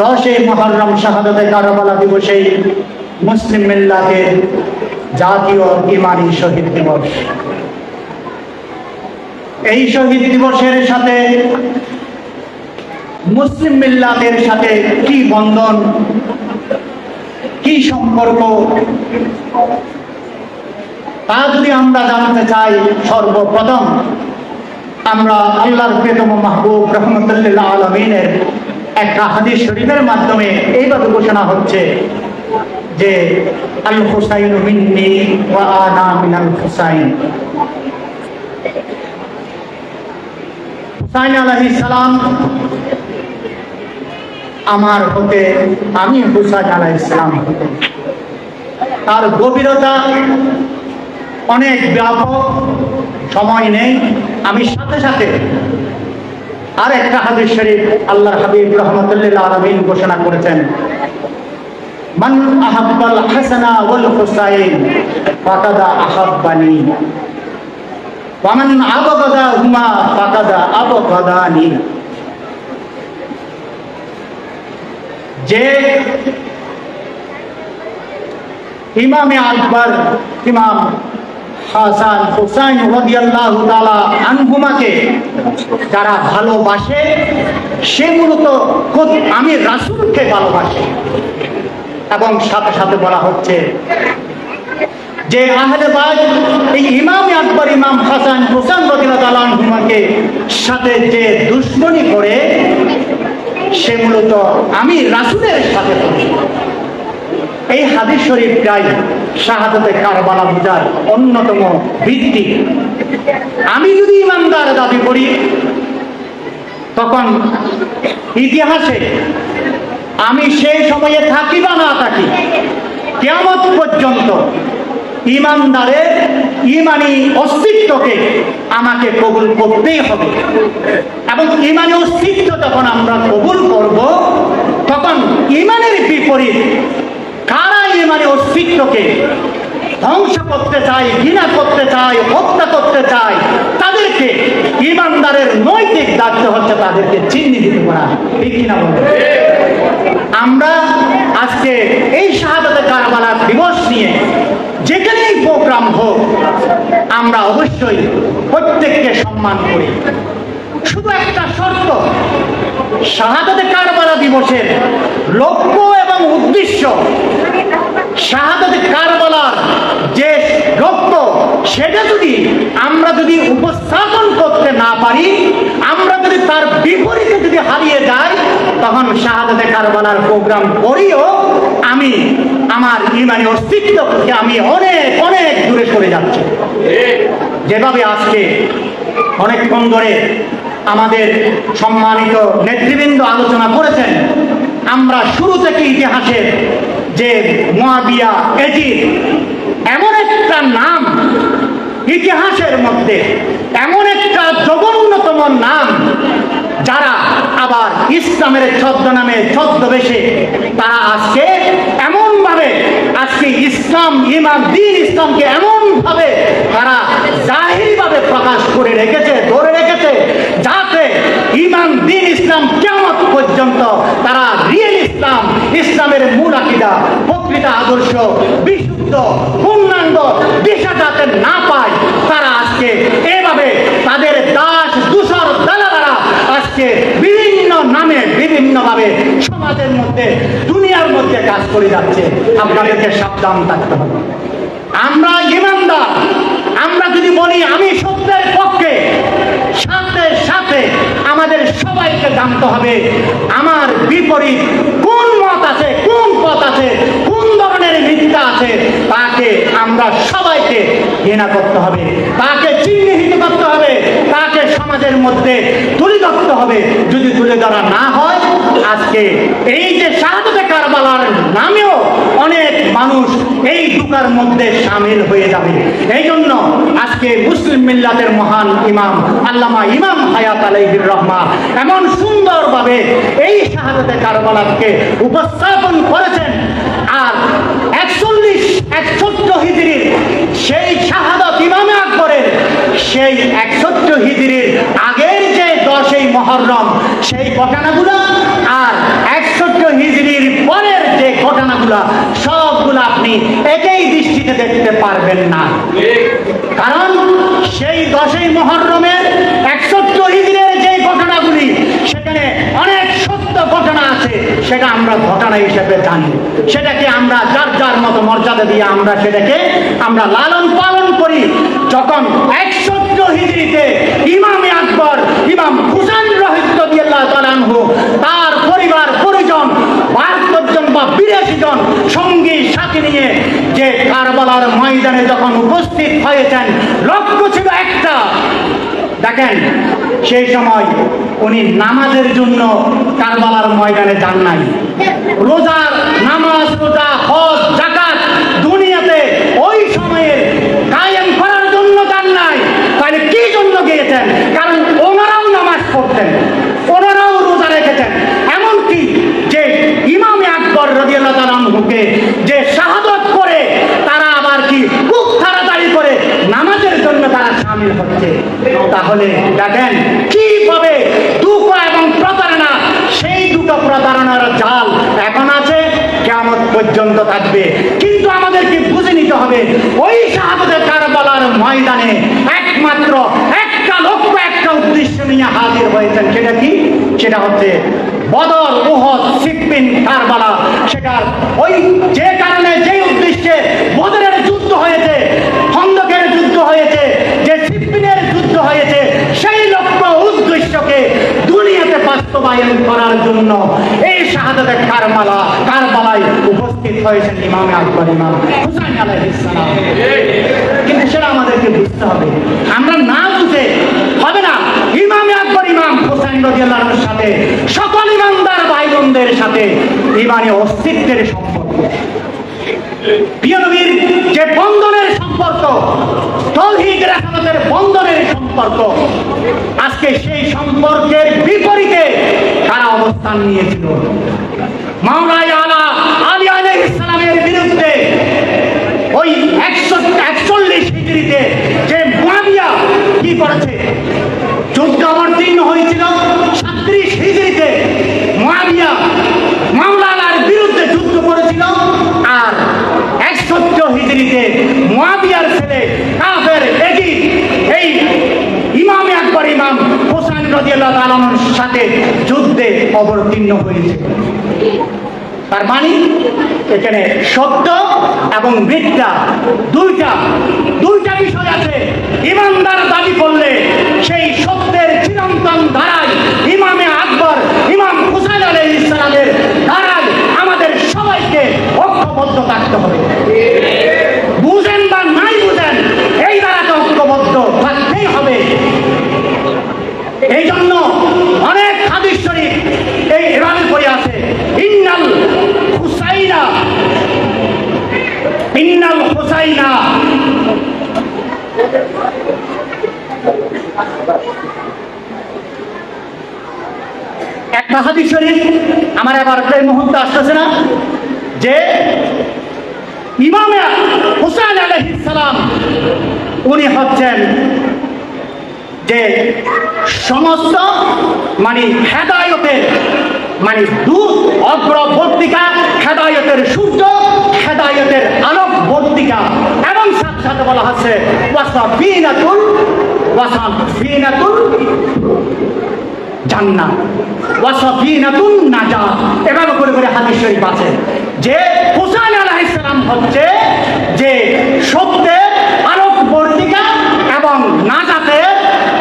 দশই মহরম শাহাদতে কারবালা দিবসে মুসলিম মিল্লাতের জাতীয় ইমানি শহীদ দিবস। এই শহীদ দিবসের সাথে মুসলিম মিল্লাতের সাথে কি বন্ধন, কি সম্পর্ক, তা যদি আমরা জানতে চাই সর্বপ্রথম, আমরা আল্লাহর প্রিয়তম মাহবুব রহমতুল্লাহ আলমিনের একটা হাদিস শরীফের মাধ্যমে এইভাবে ঘোষণা হচ্ছে যে, আল হুসাইন হুসাইন। আমার হতে, আমি হুসাইন আলাইহিস তার গভীরতা অনেক ব্যাপক, সময় নেই। আমি সাথে সাথে আর একটা হাদিস শরীফ আল্লাহর হাবিব রহমতুল্লাহ আলমিন ঘোষণা করেছেন। মান আহাব্বাল হাসানা ওয়াল হুসাইন, ফাকাদা আহাব্বানি। ওয়ামান আবগাদা হুমা, ফাকাদা আবগাদানি। যে ইমামে আকবর, ইমাম হাসান হুসাইন রাদিয়াল্লাহু তাআলা আনহুমাকে যারা ভালোবাসে, সে মূলত খুব আমি রাসূলকে ভালোবাসি। এবং সাথে সাথে বলা হচ্ছে যে আহলে বাইত, এই ইমাম আকবর, ইমাম হাসান হুসাইন রাদিয়াল্লাহু তাআলা আনহুমাকে সাথে যে দুশ্মনী করে, সে মূলত আমি রাসূলের সাথে এই হাদিস শরীফটাই শাহাদতে কারবালা বুঝার অন্যতম ভিত্তি। আমি যদি ইমানদার দাবি করি, তখন ইতিহাসে আমি সেই সময়ে থাকি বা না থাকি কেমন পর্যন্ত ইমানদারের ইমানি অস্তিত্বকে আমাকে কবুল করতেই হবে। এবং ইমানি অস্তিত্ব যখন আমরা কবুল করব, তখন ইমানের বিপরীত ইমানি অস্তিত্বকে ধ্বংস করতে চায়, ঘৃণা করতে চায়, হত্যা করতে চায়, তাদেরকে ইমানদারের নৈতিক দায়িত্ব হচ্ছে তাদেরকে চিহ্নিত করা। ঠিক কিনা আমরা আজকে এই শাহাদাতে কারবালা দিবস নিয়ে যেখানেই প্রোগ্রাম হোক, আমরা অবশ্যই প্রত্যেককে সম্মান করি। শুধু একটা শর্ত, শাহাদাতে কারবালা দিবসের লক্ষ্য এবং উদ্দেশ্য শাহাদাতে কারবালার যে লক্ষ্য সেটা যদি আমরা যদি উপস্থাপন করতে না পারি, আমরা যদি তার বিপরীতে যদি হারিয়ে যাই, তখন শাহাদাতে কারবালার প্রোগ্রাম করিও আমি, আমার ইমানি অস্তিত্ব থেকে আমি অনেক অনেক দূরে সরে যাচ্ছি। যেভাবে আজকে অনেকক্ষণ ধরে আমাদের সম্মানিত নেতৃবৃন্দ আলোচনা করেছেন, আমরা শুরু থেকে ইতিহাসের যে মহাবিয়া এজিদ, এমন একটা নাম ইতিহাসের মধ্যে, এমন একটা জঘন্যতম নাম যারা আবার ইসলামের ছদ্মনামে ছদ্মবেশে তারা আজকে এমন ভাবে আজকে ইসলাম, ইমাম, দিন ইসলামকে এমন ভাবে তারা জাহিরি ভাবে প্রকাশ করে রেখেছে যাতে ইমাম দিন ইসলাম কেমন পর্যন্ত তারা রিয়েল ইসলাম ইসলামের আকিদা প্রকৃত আদর্শ, বিশুদ্ধ, পূর্ণাঙ্গ, দিশা যাতে না পায়, তারা আজকে এভাবে তাদের দাস দূষর দালালারা আজকে বিভিন্ন নামে, বিভিন্নভাবে সমাজের মধ্যে, দুনিয়ার মধ্যে কাজ করে যাচ্ছে। আপনাদেরকে সাবধান থাকতে হবে। আমরা ইমানদার। আমরা যদি বলি, আমি সত্যের পক্ষে, সাথে সাথে আমাদের সবাইকে জানতে হবে, আমার বিপরীত কোন মত আছে, কোন পথ আছে, কোন ধরনের মিথ্যা আছে, তাকে আমরা সবাইকে ঘৃণা করতে হবে, তাকে চিহ্নিত করতে হবে, তাকে সমাজের মধ্যে তুলে ধরতে হবে। যদি তুলে ধরা না হয়, আজকে এই যে শাহাদতে কারবালার নামেও মানুষ এই দুকার মধ্যে সামিল হয়ে যাবে। এই জন্য আজকে মুসলিম মিল্লাতের মহান ইমাম, আল্লামা ইমাম হায়াত আলাইহির রহমান এমন সুন্দরভাবে এই শাহাদতে কারবালাকে উপস্থাপন করেছেন আর একচল্লিশ একষট্ট হিজড়ির সেই শাহাদত ইমামে আকবরের সেই একষট্ট হিজড়ির আগের যে দশই মহরম, সেই ঘটনাগুলো আর একষট্টগুলা সবগুলো আপনি, একই দৃষ্টিতে দেখতে পারবেন না। কারণ সেই দশই মহরমের একষট্ট হিজড়ের যে ঘটনাগুলি, সেখানে অনেক সত্য ঘটনা আছে, সেটা আমরা ঘটনা হিসেবে জানি। সেটাকে আমরা যার যার মতো মর্যাদা দিয়ে আমরা সেটাকে আমরা লালন পালন করি। যখন একষট্ট হিজড়িতে ইমামে আকবর, ইমাম হুসাইন রহিত তালানহু তার পরিবার পরিজন বাহাত্তর জন বা বিরাশি জন সঙ্গী সাথে নিয়ে যে কারবালার ময়দানে যখন উপস্থিত হয়েছেন, লক্ষ্য ছিল একটা। দেখেন, সেই সময় উনি নামাজের জন্য কারবালার ময়দানে যান নাই। রোজার নামাজ, রোজা, হজ জাকাত দুনিয়াতে ওই সময়ে কায়েম করার জন্য যান নাই। তাহলে কি জন্য গিয়েছেন কারণ ওনারাও নামাজ পড়তেন ওনারাও রোজা রেখেছেন এমনকি যে ইমামে আকবর রদিয়াল্লাহ তালানহুকে যে শাহাদত করে তারা আবার কি খুব তাড়াতাড়ি করে নামাজের জন্য তারা সামিল হচ্ছে তাহলে দেখেন, কীভাবে দুঃখ এবং প্রতারণা, সেই দুটো প্রতারণার জাল এখন আছে কেমন পর্যন্ত থাকবে। কিন্তু আমাদেরকে বুঝে নিতে হবে, ওই শাহাদতের কারবালার ময়দানে একমাত্র একটা লক্ষ্য একটা উদ্দেশ্য নিয়ে হাজির হয়েছেন, সেটা কি? সেটা হচ্ছে বদর, উহদ, সিপ্পিন কারবালা। সেটার ওই যে কারণে, যে উদ্দেশ্যে বদরের যুদ্ধ হয়েছে, খন্দকের যুদ্ধ হয়েছে হয়েছে সেই লক্ষ্য উদ্দেশ্যকে দুনিয়াতে বাস্তবায়ন করার জন্য এই শাহাদাতের কারমালা কারবালায় উপস্থিত হয়েছেন ইমামে আকবর ইমাম কিন্তু সেটা আমাদেরকে বুঝতে হবে। আমরা না বুঝে হবে না ইমামে আকবর ইমাম হুসাইন রাদিয়াল্লাহুর সাথে, সকল ইমানদার ভাই বোনদের সাথে ইমানে অস্তিত্বের সম্পর্ক। প্রিয় নবীর যে বন্ধনের তৌহিদ বন্দরের সম্পর্ক। আজকে সেই সম্পর্কের বিপরীতে তারা অবস্থান নিয়েছিল। মাওলাই আলা আলী ইসলামের বিরুদ্ধে ওই একশো একচল্লিশ হিজড়িতে যে মামিয়া কি করেছে, যুদ্ধ অবতীর্ণ হয়েছিল। হোসেন রাদিয়াল্লাহু সাথে যুদ্ধে অবতীর্ণ হয়েছে। তার মানে এখানে সত্য এবং মিথ্যা দুইটা দুইটা বিষয় আছে। ইমানদার দাবি করলে সেই সত্যের চিরন্তন ধারায় ইমামে আকবর, ইমাম হুসাইন আলাই ইসলামের ধারায় আমাদের সবাইকে ঐক্যবদ্ধ থাকতে হবে বুঝেন বা নাই বুঝেন এই ধারাতে ঐক্যবদ্ধ থাকতেই হবে এই জন্য অনেক হাদিস শরীফ এই এভাবে পড়ে আছে ইন্নাল হুসাইনা ইন্নাল হুসাইনা একটা শরীফ, আমার এবার এই মুহূর্তে আসতেছে না যে ইমামে হুসাইন সালাম, উনি হচ্ছেন যে সমস্ত মানে হেদায়তের মানে দূত অগ্রবর্তিকা হেদায়তের সূর্য, হেদায়তের আলোক বর্তিকা, এবং সাথে সাথে বলা হচ্ছে ওয়াসা ফিনাতুল ওয়াসা ফিনাতুল জান্নাত। ওয়াসাফিনাতুন নাজাত। এভাবে করে করে হাদিস শরীফ আছে। যে হুসাইন আলাইহিস সালাম হচ্ছে যে সত্যের আলোক বর্তিকা এবং নাজাতের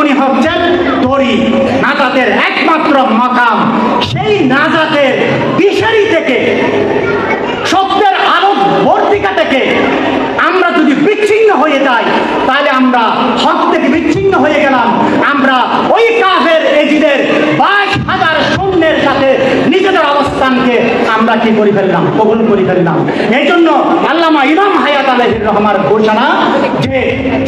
উনি হচ্ছেন তরি নাজাতের একমাত্র মাকাম সেই নাজাতের দিশারি থেকে সত্যের আলোক বর্তিকা থেকে আমরা যদি বিচ্ছিন্ন হয়ে যাই তাহলে আমরা হক থেকে বিচ্ছিন্ন হয়ে গেলাম আমরা ওই কাফের এজিদের বাইশ হাজার সৈন্যের সাথে নিজেদের অবস্থানকে আমরা কি করে ফেললাম, কবুল করে ফেললাম। এই জন্য আল্লামা ইমাম হায়াত আলহির রহমার ঘোষণা যে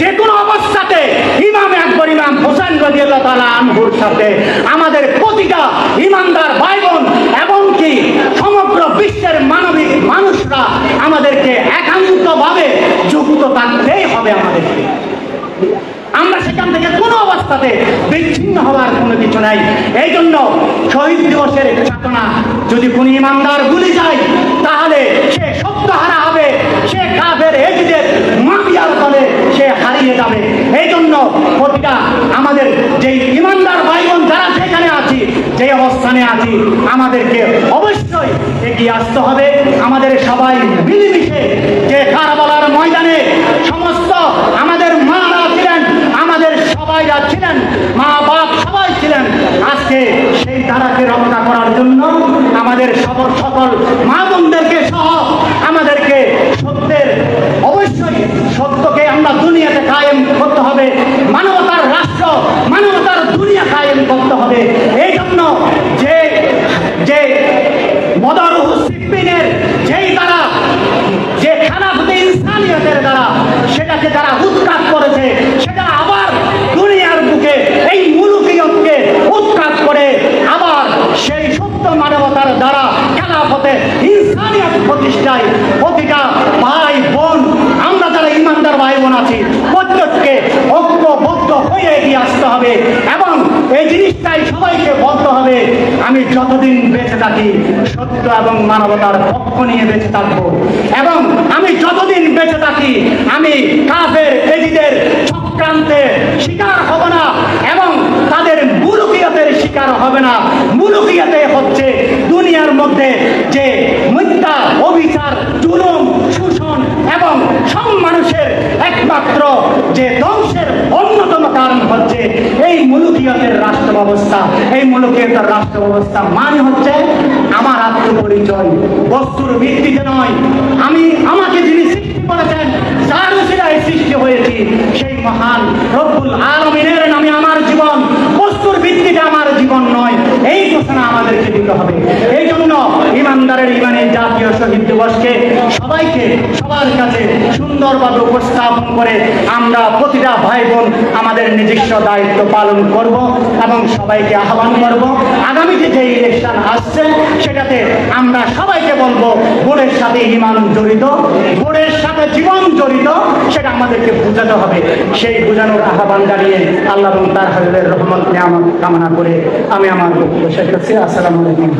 যে কোনো অবস্থাতে ইমাম আকবর, ইমাম হোসেন রদিয়াল্লাহ তালা আনহুর সাথে আমাদের প্রতিটা ইমানদার ভাই বোন এমনকি সমগ্র বিশ্বের মানবিক মানুষরা আমাদেরকে একান্তভাবে যুক্ত থাকতেই হবে আমাদেরকে। আমরা সেখান থেকে কোনো অবস্থাতে বিচ্ছিন্ন হওয়ার কোনো কিছু নাই। এই জন্য শহীদ দিবসের চেতনা যদি কোনো ইমানদার ভুলে যায়, তাহলে সে সত্যহারা হবে, সে কাফের এজিদের মাফিয়ার তলে সে হারিয়ে যাবে। এই জন্য প্রতিটা আমাদের যে ইমানদার ভাই বোন যারা সেখানে আছি যে অবস্থানে আছি, আমাদেরকে অবশ্যই এগিয়ে আসতে হবে। আমাদের সবাই মিলেমিশে যে কারবালার ময়দানে সমস্ত আমাদের মারা ছিলেন আমাদের সবাইরা ছিলেন মা বাপ সবাই ছিলেন আজকে সেই ধারাকে রক্ষা করার জন্য আমাদের সকল সকল মা বোনদেরকে সহ আমাদেরকে সত্যের, অবশ্যই সত্যকে আমরা দুনিয়াতে কায়েম করতে হবে। মানবতার রাষ্ট্র, মানবতার দুনিয়া কায়েম করতে হবে। যতদিন বেঁচে থাকি, সত্য এবং মানবতার পক্ষ নিয়ে বেঁচে থাকব। এবং আমি যতদিন বেঁচে থাকি, আমি কাফের, এজিদের চক্রান্তে শিকার হব না এবং তাদের মুলুকিয়াতের শিকার হবে না। মুলুকিয়াতে হচ্ছে দুনিয়ার মধ্যে যে মিথ্যা, অবিচার, জুলুম, শোষণ এবং সব মানুষের একমাত্র যে ধ্বংসের অন্যতম কারণ হচ্ছে এই মুলুকিয়তের রাষ্ট্র ব্যবস্থা এই মুলুকিয়তের রাষ্ট্র ব্যবস্থা মানে হচ্ছে আমার আত্মপরিচয়, বস্তুর ভিত্তিতে নয়। আমি আমাকে যিনি সৃষ্টি করেছেন উসিলায় সৃষ্টি হয়েছি। সেই মহান রব্বুল আলমিনের নামে আমার জীবন, বস্তুর ভিত্তিতে আমার জীবন নয়। এই ঘোষণা আমাদেরকে দিতে হবে। এই জন্য ইমানদারের ইমানের জাতীয় শহীদ দিবসকে সবাইকে সবার কাছে সুন্দরভাবে উপস্থাপন করে আমরা প্রতিটা ভাই বোন আমাদের নিজস্ব দায়িত্ব পালন করব এবং সবাইকে আহ্বান করব। আগামীতে যে ইলেকশন আসছে, সেটাতে আমরা সবাইকে বলব বোর্ডের সাথে ইমান জড়িত বোর্ডের সাথে জীবন জড়িত, সেটা আমাদেরকে বোঝাতে হবে। সেই বোঝানোর আহ্বান জানিয়ে আল্লাহ এবং তার হাবিবের রহমত নিয়ামত কামনা করে আমি আমার বক্তব্য শেষ করছি। আসসালামু আলাইকুম।